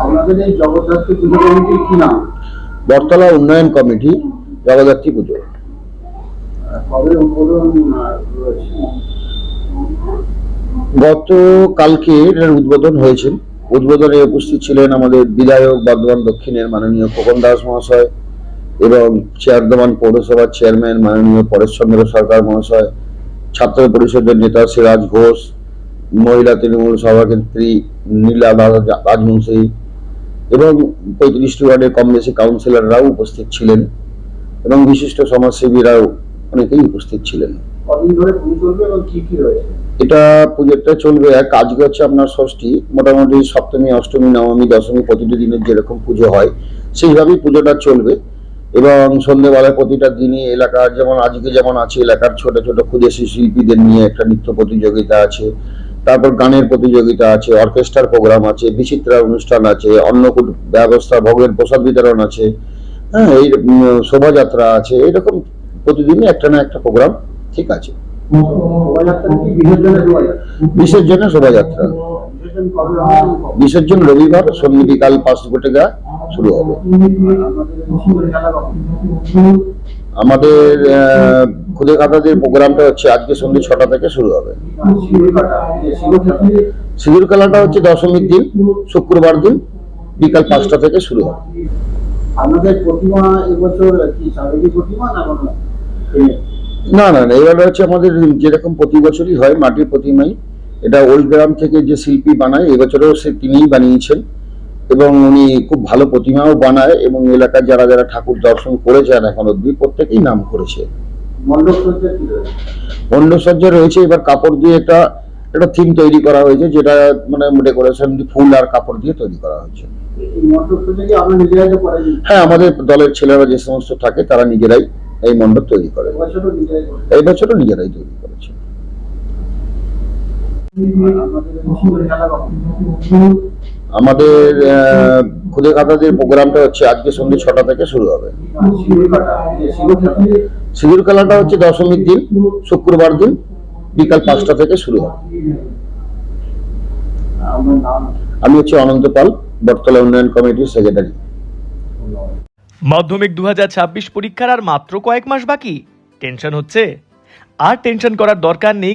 আপনাদের এই জগদ্ধাত্রী পুজো কমিটির কি নাম? বটতলা উন্নয়ন কমিটি জগদ্ধাত্রী পুজো। কবে উদ্বোধন গত কালকে এর উদ্বোধন হয়েছে। উদ্বোধনে উপস্থিত ছিলেন আমাদের বিধায়ক বর্ধমান দক্ষিণের মাননীয় খোকন দাস মহাশয় এবং চেয়ারদমান পৌরসভার চেয়ারম্যান মাননীয় পরেশচন্দ্র সরকার মহাশয় ছাত্র পরিষদের নেতা সিরাজ ঘোষ মহিলা তৃণমূল সভানেত্রী নীলা রাজ- রাজবংশী এবং পঁয়ত্রিশটি ওয়ার্ডের কম বেশি কাউন্সিলররাও উপস্থিত ছিলেন এবং বিশিষ্ট সমাজসেবীরাও অনেকেই উপস্থিত ছিলেন। এটা পুজোটা চলবে আজকে হচ্ছে আপনার ষষ্ঠী মোটামুটি সপ্তমী অষ্টমী নবমী দশমী প্রতিটি দিনের যেরকম পুজো হয় সেইভাবেই পুজোটা চলবে। এবং সন্ধ্যেবেলায় প্রতিটা দিনই এলাকার যেমন আজকে যেমন আছে এলাকার ছোট ছোট ক্ষুদেশী শিল্পীদের নিয়ে একটা নৃত্য প্রতিযোগিতা আছে। তারপর গানের প্রতিযোগিতা আছে, অর্কেস্ট্রার প্রোগ্রাম আছে, বিচিত্রা অনুষ্ঠান আছে, অন্নকূট ব্যবস্থা, ভোগের প্রসাদ বিতরণ আছে হ্যাঁ এই শোভাযাত্রা আছে, এরকম প্রতিদিনই একটা না একটা প্রোগ্রাম ঠিক আছে। বিসর্জনে শোভাযাত্রা। বিসর্জন রবিবার সন্ধ্যে বিকাল পাঁচ গা শুরু হবে। আমাদের খুদে খাতাদের প্রোগ্রামটা হচ্ছে আজকে সন্ধ্যে ছটা থেকে শুরু হবে। যে সিঁদুর খেলাটা হচ্ছে দশমীর দিন শুক্রবার দিন বিকাল পাঁচটা থেকে শুরু হবে। আপনাদের প্রতিমা এবছর কি সাবেকি প্রতিমা না না না না এবারে হচ্ছে আমাদের যেরকম প্রতি বছরই হয় মাটির প্রতিমাই এটা ওল্ড গ্রাম থেকে যে শিল্পী বানায় এবছরেও সে তিনিই বানিয়েছেন। এবং উনি খুব ভালো প্রতিমাও বানায় এবং এলাকার যারা যারা ঠাকুর দর্শন করেছেন এখন অব্দি প্রত্যেকেই নাম করেছে। মণ্ডসজ্জা রয়েছে এবার কাপড় দিয়ে একটা একটা থিম তৈরি করা হয়েছে যেটা মানে ডেকোরেশন ফুল আর কাপড় দিয়ে তৈরি করা হয়েছে। হ্যাঁ আমাদের দলের ছেলেরা যে সমস্ত থাকে তারা নিজেরাই এই মণ্ডপ তৈরি করে। এই বছরও নিজেরাই তৈরি করেছে? আমাদের খুদে খাতাদের প্রোগ্রামটা হচ্ছে, আজকে সন্ধ্যে ছটা থেকে শুরু হবে। যে সিঁদুর খেলাটা হচ্ছে দশমীর দিন, শুক্রবার দিন, বিকাল পাঁচটা থেকে শুরু হবে। আমি হচ্ছে অনন্ত পাল, বটতলা উন্নয়ন কমিটির সেক্রেটারি মাধ্যমিক দু হাজার ছাব্বিশ পরীক্ষার আর মাত্র কয়েক মাস বাকি। টেনশন হচ্ছে। আর টেনশন করার দরকার নেই।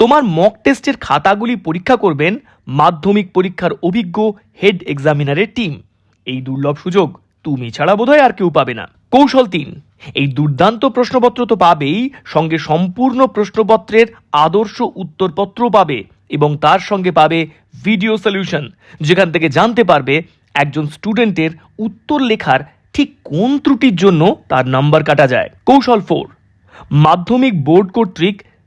তোমার মক টেস্টের খাতাগুলি পরীক্ষা করবেন মাধ্যমিক পরীক্ষার অভিজ্ঞ হেড এক্সামিনারের টিম এই দুর্লভ সুযোগ তুমি ছাড়া বোধহয় আর কেউ পাবে না। কৌশল তিন, এই দুর্দান্ত প্রশ্নপত্র তো পাবেই, সঙ্গে সম্পূর্ণ প্রশ্নপত্রের আদর্শ উত্তরপত্র পাবে এবং তার সঙ্গে পাবে ভিডিও সলিউশন যেখান থেকে জানতে পারবে একজন স্টুডেন্টের উত্তর লেখার ঠিক কোন ত্রুটির জন্য তার নাম্বার কাটা যায়। কৌশল ফোর মাধ্যমিক বোর্ড কর্তৃক